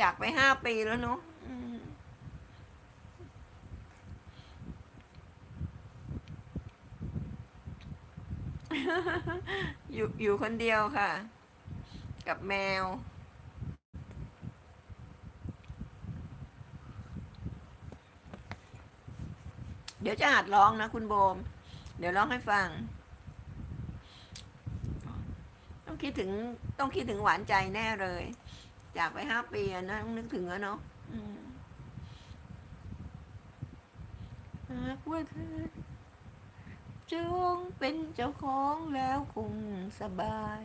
จากไปห้าปีแล้วเนาะอยู่อยู่คนเดียวค่ะ กับแมว เดี๋ยวจะหัดร้องนะคุณโบม เดี๋ยวร้องให้ฟัง ต้องคิดถึงต้องคิดถึงหวานใจแน่เลย จากไปห้าปีนะต้องนึกถึงแล้วเนาะหากว่าเธอจงเป็นเจ้าของแล้วคงสบาย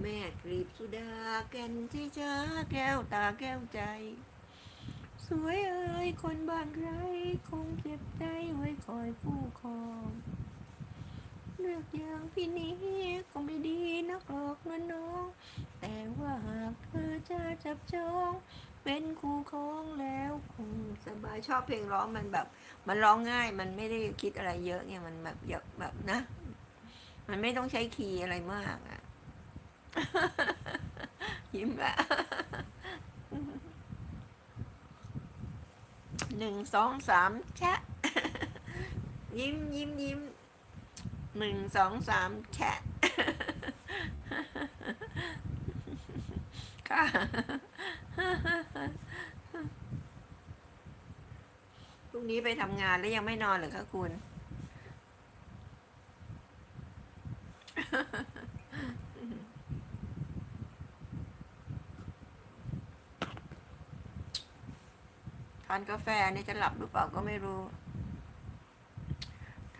แม่กรีบสุดาแก่นที่จ้าแก้วตาแก้วใจ สวยเอ่ยคนบ้านไรคงเจ็บใจไว้คอยคู่ครอง เลือกอย่างพี่นี้ก็ไม่ดีนักหรอกนะน้อง แต่ว่าหากเธอจะจับจอง เป็นคู่ครองแล้วคงสบายชอบเพลงร้องมันแบบ มันร้องง่ายมันไม่ได้คิดอะไรเยอะไงมันแบบเยอะแบบนะ มันไม่ต้องใช้คีย์อะไรมากอะยิ้มละหนึ่งสองสามแชะยิ้มยิ้มยิ้ม หนึ่งสองสามแชะค่ะพรุ่งนี้ไปทำงานแล้วยังไม่นอนเหรือคะคุณ ทานกาแฟนี่จะหลับหรือเปล่าก็ไม่รู้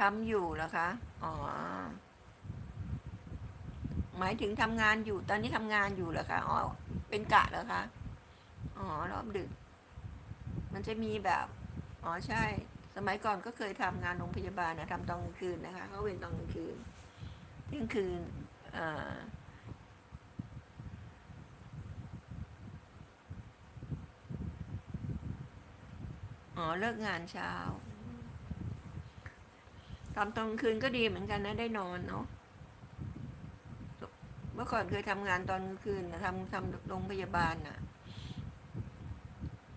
ทำอยู่เหรอคะ อ๋อ หมายถึงทำงานอยู่ ตอนนี้ทำงานอยู่เหรอคะ อ๋อ เป็นกะเหรอคะ อ๋อ รอบดึก มันจะมีแบบ อ๋อ ใช่ สมัยก่อนก็เคยทำงานโรงพยาบาลนะทำตอนกลางคืนนะคะเขาเป็นตอนกลางคืนเที่ยงคืน อ่ออ๋อ เลิกงานเช้า ทำตอนกลางคืนก็ดีเหมือนกันนะได้นอนเนาะเมื่อก่อนเคยทำงานตอนกลางคืนนะทำทำโรงพยาบาลน่ะ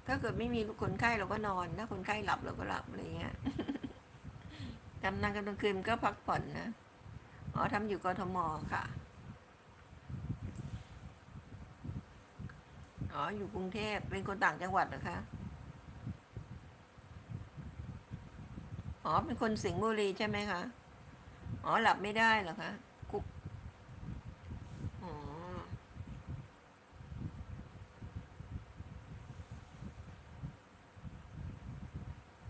ถ้าเกิดไม่มีคนไข้เราก็นอน ถ้าคนไข้หลับเราก็หลับอะไรเงี้ยทำงานกลางคืนก็พักผ่อนนะอ๋อทำอยู่กทมค่ะอ๋ออยู่กรุงเทพเป็นคนต่างจังหวัดเหรอคะ อ๋อ เป็นคนสิงห์บุรีใช่ไหมคะ อ๋อ หลับไม่ได้เหรอคะ กุ๊กอ๋อ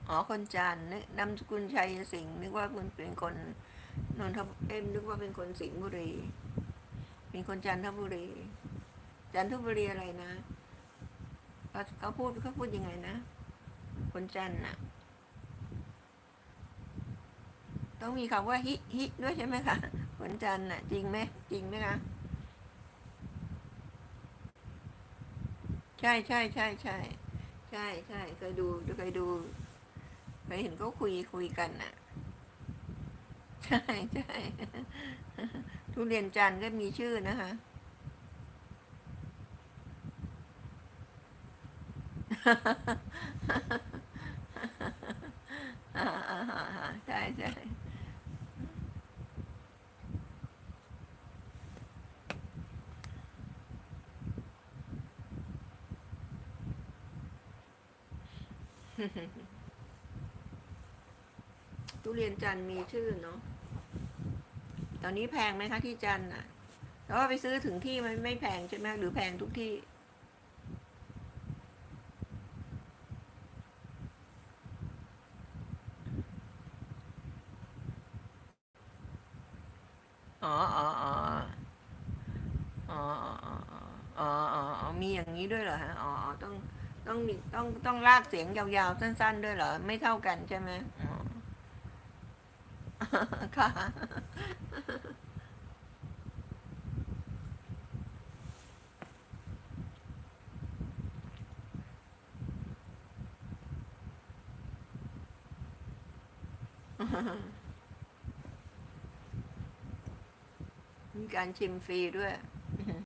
อ๋อ คนจันทร์นึกนามสกุลชัยสิงห์นึกว่าคุณเป็นคนนนทบเอ็มนึกว่าเป็นคนสิงห์บุรี เป็นคนจันทบุรี จันทบุรีอะไรนะเขาพูดเขาพูดยังไงนะ คนจันทร์น่ะ ต้องมีคำว่าฮิฮิด้วยใช่ไหมคะคนจันทร์น่ะจริงไหมจริงไหมคะใช่ใช่ใช่ใช่ใช่ใช่เคยดูเคยดูเคยเห็นเขาคุยคุยกันน่ะ ใช่ใช่ทุเรียนจันทร์ก็มีชื่อนะคะใช่ใช่ ทุเรียนจันมีชื่อเนาะ ตอนนี้แพงไหมคะที่จันอะแล้วไปซื้อถึงที่มันไม่แพงใช่ไหมหรือแพงทุกที่ อ๋ออ๋ออ๋ออ๋ออ๋ออ๋อมีอย่างนี้ด้วยเหรอฮะ อ๋อ ต้อง ต้องต้องต้องลากเสียงยาวๆ สั้น ๆ ด้วยเหรอ ไม่เท่ากันใช่ไหมค่ะ มีการชิมฟรีด้วย